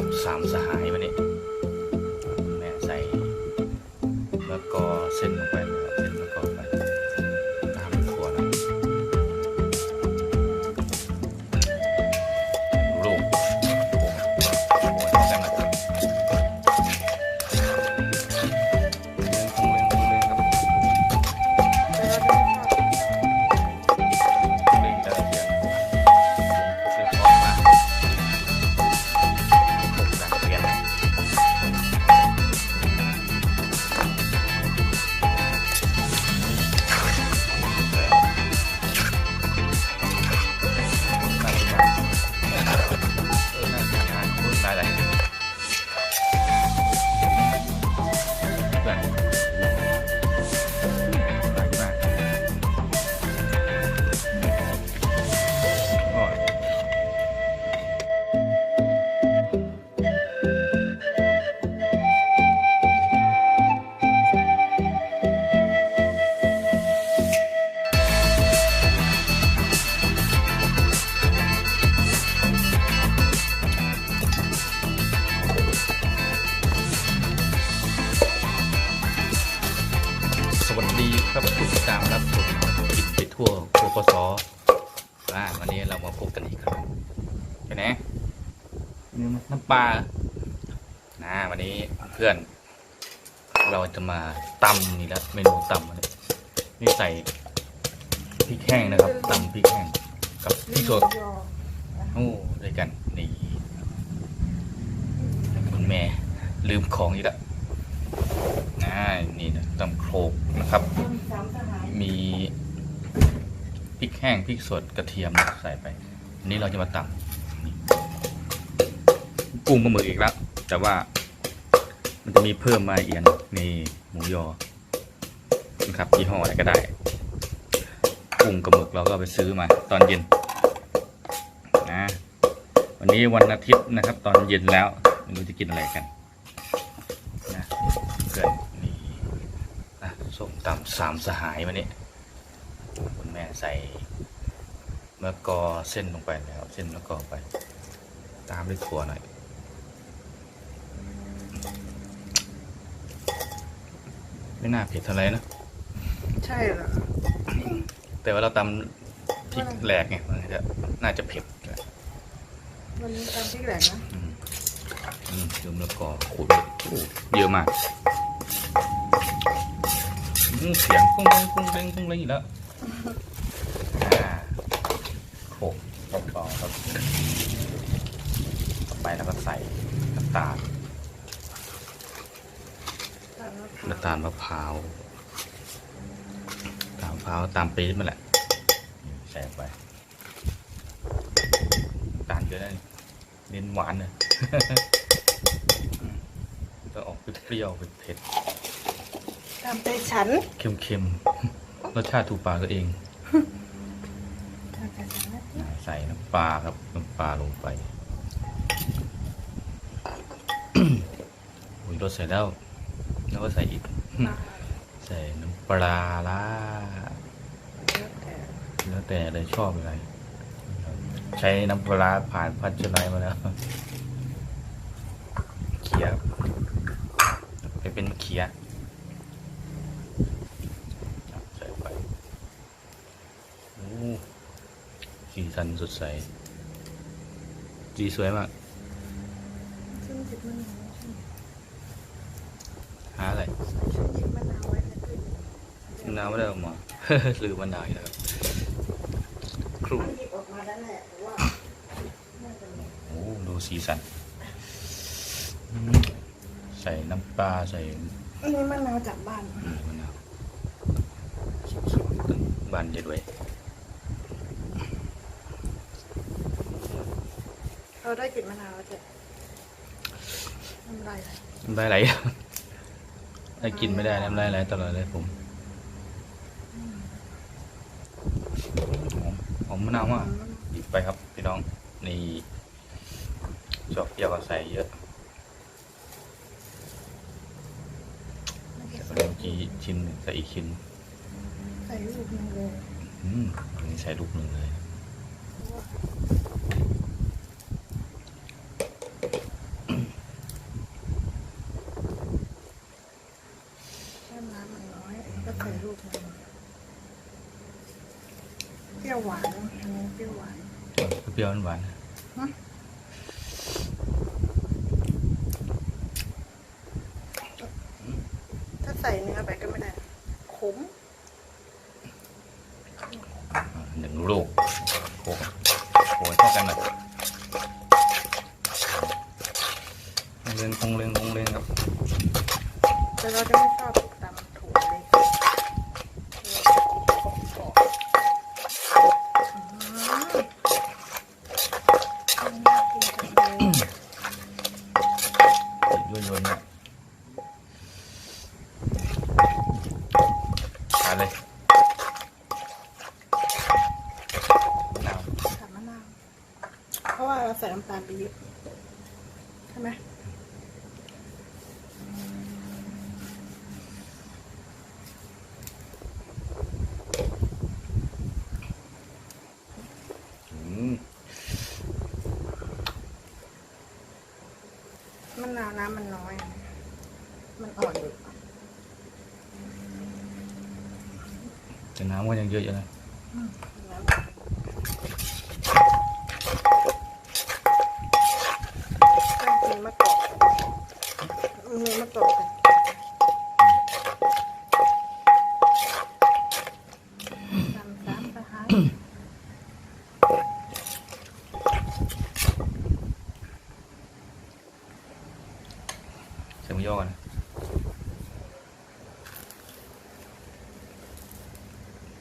ามสามสหายวันนี้แม่ใส่มะกอเส้นลงไป สวัสดีครับผู้ติดตามรับชมกินไปทั่วโคกสอ่าวันนี้เรามาพบกันอีกครับไปไหนะน้ำปลานะวันนี้เพื่อน เราจะมาตำนี่แล้วเมนูตำนนี้นี่ใส่พริกแห้งนะครับตำพริกแห้งกับพริกสดโอ้ด้วยกันนี่คุณแม่ลืมของอีกแล้ว นี่นะตำโครกนะครับ มีพริกแห้งพริกสดกระเทียมใส่ไป อันนี้เราจะมาตำกุ้งปลาหมึกอีกแล้วแต่ว่ามันจะมีเพิ่มมาอีกนนี่หมูยอนะครับยี่ห้ออะไรก็ได้กุ้งกับหมึกเราก็ไปซื้อมา ตอนเย็นนะวันนี้วันอาทิตย์นะครับ ตอนเย็นแล้วไม่รู้จะกินอะไรกัน นะเกิดนี่อะ ส้มตำสามสหายวันนี้คุณแม่ใส่มะกอเส้นลงไปแล้วเส้นมะกอไป ตามด้วยถั่วหน่อยไม่น่าเผ็ดเท่าไหรนะใช่เหรอแต่ว่าเราตำพริกแหลกไงมันจะน่าจะเผ็ดแหละวันนี้ตามที่แหลกนะอืมอืมเดี๋ยวมะละกอขูดไปโอ้เยอะมากอืม เสียงกุ้งเด้งกุ้งเด้งกุ้งเด้งอีกแล้วโขกเบาๆครับต่อไปแล้วก็ใส่น้ำตาลน้ำตาลมะพร้าวตามมะพร้าวตามปี๊บมาแหละใส่ไปน้ำตาลเยอะนะเน้นหวานเลยต้องออกเปรี้ยวๆเผ็ด ตามใจฉัน เค็มๆ รสชาติถูกปากตัวเองตามใจฉันนะใส่น้ำปลาครับ น้ำปลาลงไปอุ้ยรสใส่แล้ว แล้วก็ใส่อีก ใส่น้ำปลาล่าแล้วแต่แล้วแต่เลยชอบอะไร ใช้น้ำปลาผ่านพัชไนมาแล้วเขียไปเป็นเขียใส่ไปโอ้ สีสันสดใสสีสวยมาก ซึ่งจิบมะนาวหาอะไรฉันหยิบมะนาวไว้ในตู้มะนาวไม่ได้ออกมาลืมมะนาวอีกแล้วครับครูมันหยิบออกมาแล้วแหละแต่ว่าน่าจะมีโอ้ดูสีสันอืมใส่น้ำปลาใส่อันนี้มะนาวจากบ้าน อืมมะนาวบานเด็ดไว้ เราได้กลิ่นมะนาวแล้วจ้ะน้ำลายไหลน้ำลายไหลได้กินไม่ได้น้ำลายไหลตลอดเลยผมหอมหอมมะนาวมากหยิบไปครับพี่น้องนี่ชอบเปรี้ยวก็ใส่เยอะเดี๋ยวเมื่อกี้ชิ้นหนึ่งใส่อีกชิ้นใส่ลูกนึงเลยอืมอันนี้ใส่ลูกหนึ่งเลย หวานอันนี้เปรี้ยวหวาน เปรี้ยวๆหวานๆนะถ้าใส่เนื้อไปก็ไม่ได้ขมอะหนึ่งลูกโขกโขกเข้ากันหน่อยคงเล่งคงเล่งคงเล่งครับ แต่เราจะไม่ชอบตำถั่วเลยอืมน่ากินจังเลย ติดย่นๆเนี่ยทานเลยน้ำ ใส่มะนาว เพราะว่าเราใส่น้ำตาลไปเยอะใช่ไหมอืมมะนาวน้ำมันน้อย มันอ่อนอยู่แต่น้ำก็ยังเยอะอยู่นะ น้ำต้องกินมะกอก มีมะกอกกันตำสามตะไคร้ใส่หมูยอก่อนนะ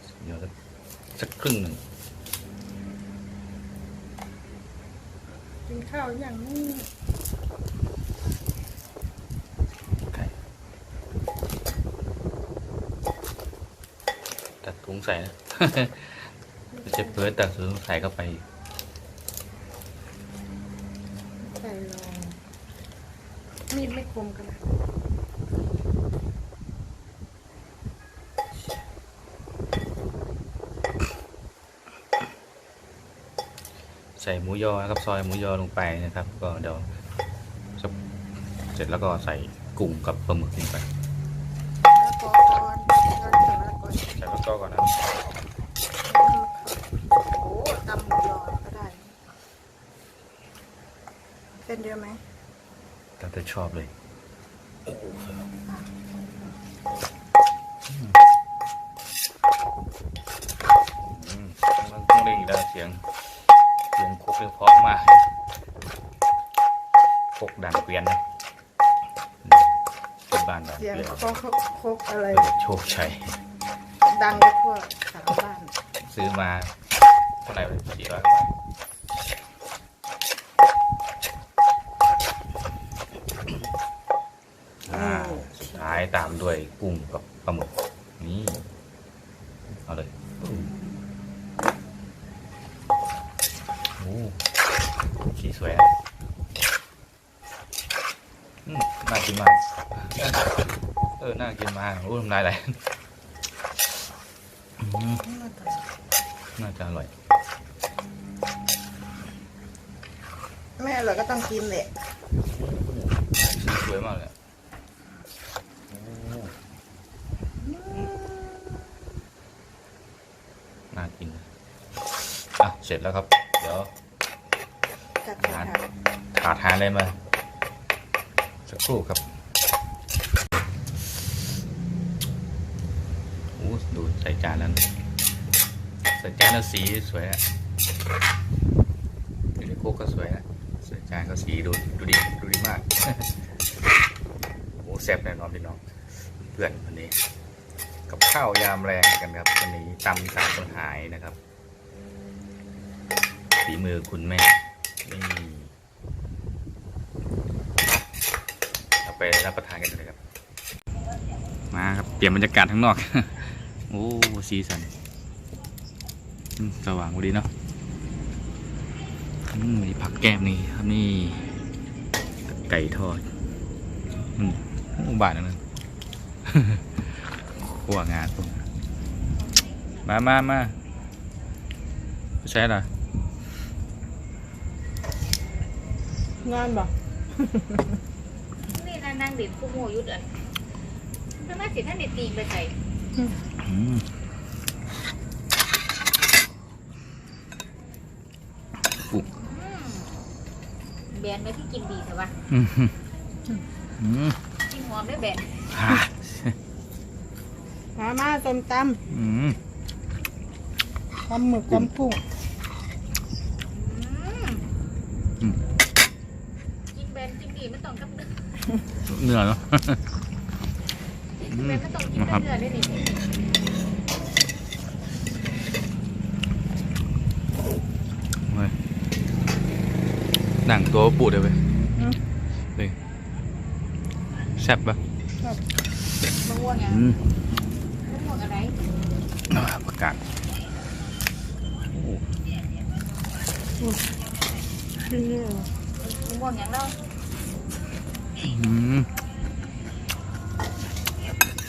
ใส่หมูยอสักสักครึ่งหนึ่งกินข้าวอย่างนี้ ไข่ตัดถุ งใส่นะไม่ใช่เพิร์ดตัดถุงใส่เข้าไปใส่ลงมีดไม่คมกันนะใส่หมูยอนะครับซอยหมูยอลงไปนะครับ ก็เดี๋ยวสักเสร็จแล้วก็ใส่กุ้งกับปลาหมึกลงไป แล้วก็ก่อนก่อนใส่มะละกอ ใส่มะละกอก่อนนะ โอ้โหตำหมูยอก็ได้เส้นเยอะไหม ตามแต่ชอบเลยอืมต้องต้องเร่งอีกแล้วเสียง เสียงคุกเรียเพราะมากคุกดังเกวียนนะเป็นบ้านดังเสียงเกวียนโคกโคกอะไร โชคชัย ดังไปทั่วสามบ้าน ซื้อมาเท่าไหร่สี่ร้อยกว่าบาทอ่าสุดท้ายตามด้วยกุ้งกับปลาหมึกนี่เอาเลยโอ้สีสวยนะอืมน่ากินมาก เออ น่ากินมากโอ้ทำลายไหลอืมน่าจะอร่อยไม่อร่อยก็ต้องกินแหละสีสวยมากเลยอะโอ้น่ากินนะอะ เสร็จแล้วครับ เดี๋ยวจัดไปค่ะขาดหาอะไรมา สักครู่ครับโอ้ดูใส่จานแล้วนะใส่จานแล้วสีสวยอะอยู่ในโคกก็สวยนะใส่จานก็สีดูดูดีดูดีมากโอ้แซ่บแน่นอนพี่น้องเพื่อนวันนี้ กับข้าวยามแรงกันครับวันนี้ตำสามคนหายนะครับ ฝีมือคุณแม่นี่เราไปรับประทานกันเลยครับ มาครับ เปลี่ยนบรรยากาศข้างนอก โอ้สีสันสว่างดีเนาะมีผักแก้มนี่ครับนี่ ไก่ทอดอืมบาทนึงขัวงานพวมามามาใช่หรอ งานบ่นี่นะนางเด็ดคู่โมยุดอันเพื่อนมาสิท่านเด็ดตีไปใส่แบนไหมพี่กินดีเถอะวะกินหอมได้แบนมามาต้มตำตำหมึกตำกุ้ง นกินดีไม่ต้องกับเนื้อเนื้อเนาะกินแบนไม่ต้องกินแต่เนื้อด้วยนี่เว้ยหนังตัวปูดเลยเว้ยอืมเลยแซ่บปะมะม่วงยังอืมมะม่วงอะไรอ่าประกาศโอ้นี่เหรอมะม่วงยังเล่า อืม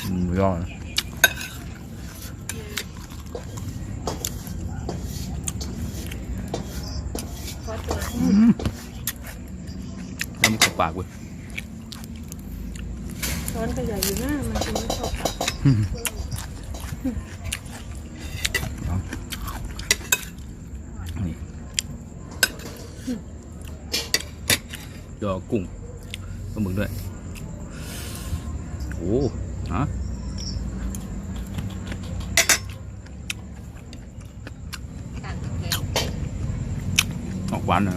อืมยอดนะขอตัวอืมน้ำเข้าปากเว้ยช้อนขยายอยู่หน้ามันกินไม่ชอบอือานี่ยอกุ้ง ปลาหมึกด้วยโอ้ฮะต่างกันแกออกหวานหนะ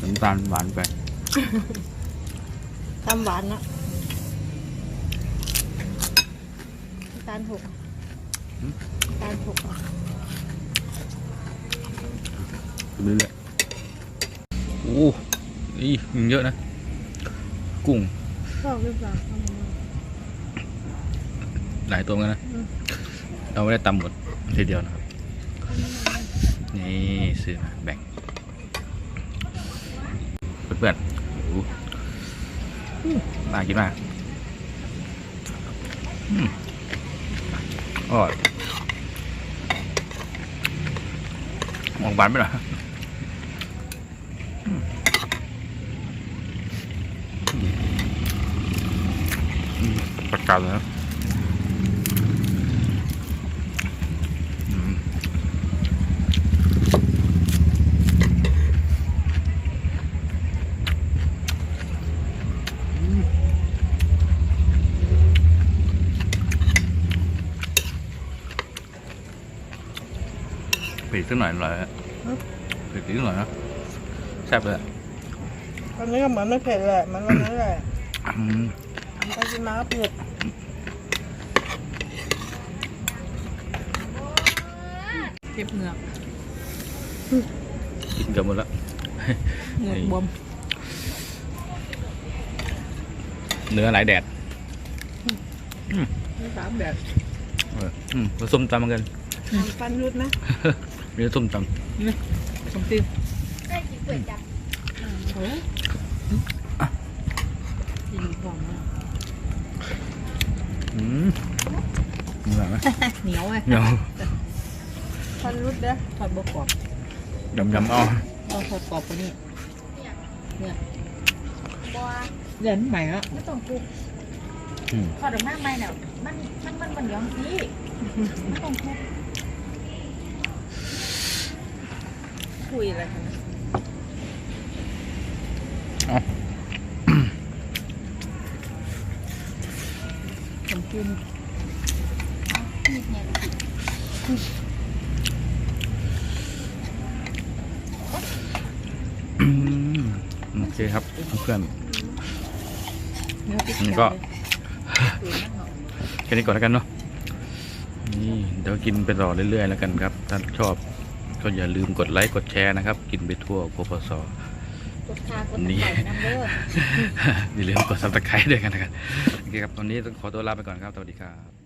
น้ำตาลหวานไปตำหวานนะน้ำตาลหกน้ำตาลหกอะเรื่อยๆโอ้ นี่มันเยอะนะ กุ้งชอบหรือเปล่าเอามาหลายตัวเหมือนกันนะอืมเราไม่ได้ตำหมดทีเดียวนะครับ นี่ซื้อมาแบ่งเพื่อนๆโอ้โหน่ากินมากอืมอร่อยออกหวานไปหน่อยอืมอื มประกาศเลยนะอืมปีกสักหน่อยหน่อยฮะ เลยอะตอนนี้ก็เหมือนไม่เผ็ดแหละมันวันนั้นแหละอืมทำไปกินมาก็เผ็ดเก็บเหงือกกินเกือบหมดแล้วเหงือกบวมเนื้อหลายแดดมีสามแบบเอออืมผสมตำเหมือนกันฟันรุดนะมีส้มตสมตีนได้กินเปื่อยจับโอ้กินหอมมากำอืมเหนื่อยไหมเหนียว ไงเหนียวฟันรุดเด้อทอดบกรอบยำยำๆเอาต้องทอดกรอบกว่านี้บัวเดี๋ยวใหม่ละไม่ต้องปรุงอืมทอดออกมาใหม่เนี่ยมันมันมันมันเหนียวสิไม่ต้องปรุงคุยอะไรกันนะเอาสมกินนิดเนี่ย อืมโอ เคครับเพื่อนเนื้อติ๊กมันก็แค่นี้ก่อนแล้วกันเนาะนี่เดี๋ยวกินไปต่อเรื่อยๆแล้วกันครับ ถ้าชอบก็อย่าลืมกดไลค์กดแชร์นะครับ กินไปทั่วโกพสกดทากดตะไคร้น้ำเด้ออย่าลืมกดซับสไครต์ด้วยกันนะครับโอเคครับวันนี้ต้องขอตัวลาไปก่อนครับสวัสดีครับ